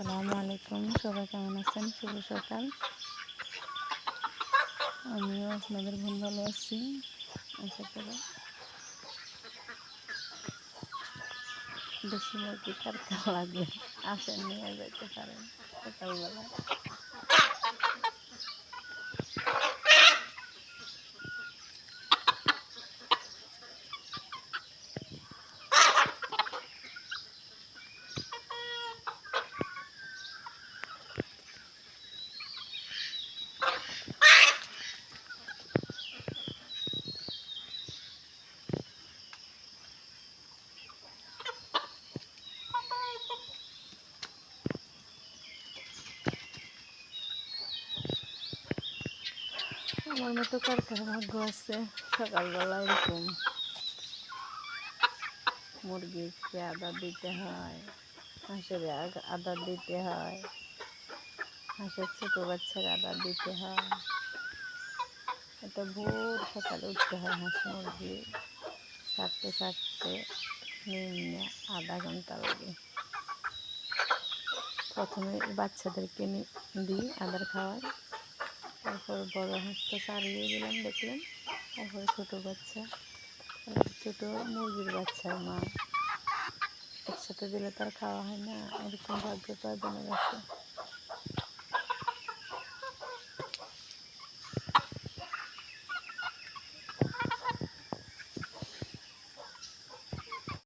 আসসালামু আলাইকুম। সবাই কেমন আছেন? শুভ সকাল। আমিও আপনাদের বোন ভালো আছি। আশা করি বেশি মুরগি কার লাগবে আসেন, নিয়ে যেতে পারেন। সকালবেলা। আমার মতো কার কার ভাগ্য আছে। সকালবেলা এরকম মুরগিকে আদার দিতে হয়। হাঁসের আদার দিতে হয়। হাঁসের ছোটো বাচ্চার আদার দিতে হয়। এটা ভোর সকালে উঠতে হয় হাঁস মুরগি। ছাড়তে ছাড়তে নিম্নে আধা ঘণ্টা লাগে। প্রথমে বাচ্চাদেরকে দিই আদার খাওয়াই তারপর বড় হাঁসটা চালিয়ে দিলাম, দেখলেন? তারপর ছোট বাচ্চা, ছোট মুরগির বাচ্চার মা। একসাথে দিলে তার খাওয়া হয় না, এরকম ভাগ্য কয়জনের আছে